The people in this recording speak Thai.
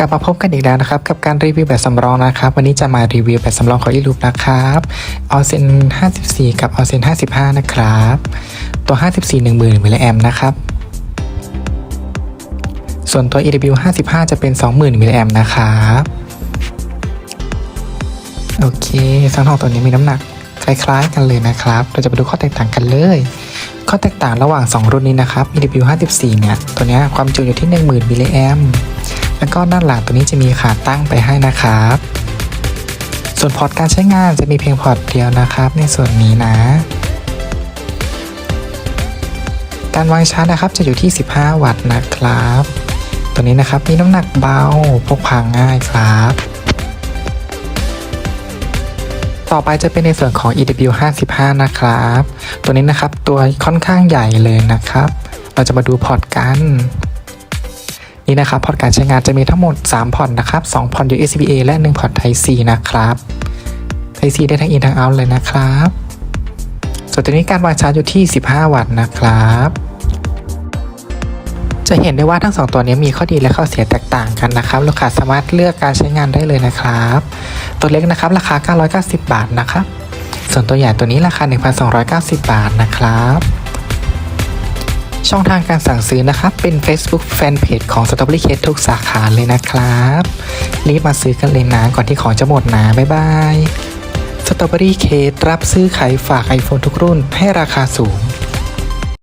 กลับมาพบกันอีกแล้วนะครับ กับการรีวิวแบบสำรองนะครับ วันนี้จะมารีวิวแบบสำรองของอีลูปนะครับออเซน54 กับออเซน55 นะครับ ตัว 54 10,000มิลลิแอมนะครับ ส่วนตัว EW 55 จะเป็น 20,000มิลลิแอมนะครับ โอเคทั้งสองตัวนี้มีน้ำหนักคล้ายๆกันเลยนะครับ เราจะไปดูข้อแตกต่างกันเลย ข้อแตกต่างระหว่าง 2 รุ่นนี้นะครับ EW 54 เนี่ย ตัวเนี้ยความจุอยู่ที่ 10,000มิลลิแอม แล้วก็ด้านหลังตัวนี้จะมีขาตั้งไปให้นะครับ ส่วนพอร์ตการใช้งานจะมีเพียงพอร์ตเดียวนะครับ ในส่วนนี้นะการวางชาร์จนะครับจะอยู่ที่ 15 วัตต์นะครับ ตัวนี้นะครับมีน้ำหนักเบาพกพาง่ายครับ ต่อไปจะเป็นในส่วนของ EW 55นะครับ ตัวนี้นะครับตัวค่อนข้างใหญ่เลยนะครับ เราจะมาดูพอร์ตกัน นี่นะครับพอร์ตการใช้งานจะมีทั้งหมด 3 พอร์ตนะครับ 2 พอร์ต USB A และ 1 พอร์ต Type C นะครับ Type C ได้ทั้ง in ทั้ง out เลยนะครับ ส่วนตัวนี้การวางชาร์จอยู่ที่ 15 วัตต์นะครับ จะเห็นได้ว่าทั้งสองตัวนี้มีข้อดีและข้อเสียแตกต่างกันนะครับ ลูกค้าสามารถเลือกการใช้งานได้เลยนะครับ ตัวเล็กนะครับราคา 990 บาทนะครับ ส่วนตัวใหญ่ตัวนี้ราคา 1,290 บาทนะครับ ช่องทางการสั่งซื้อนะครับ เป็น Facebook Fanpage ของ Strawberry Cake ทุกสาขาเลยนะครับ รีบมาซื้อกันเลยนะก่อนที่ของจะหมดนะบ๊ายบาย Strawberry Case รับซื้อขายฝาก iPhone ทุกรุ่นให้ราคาสูง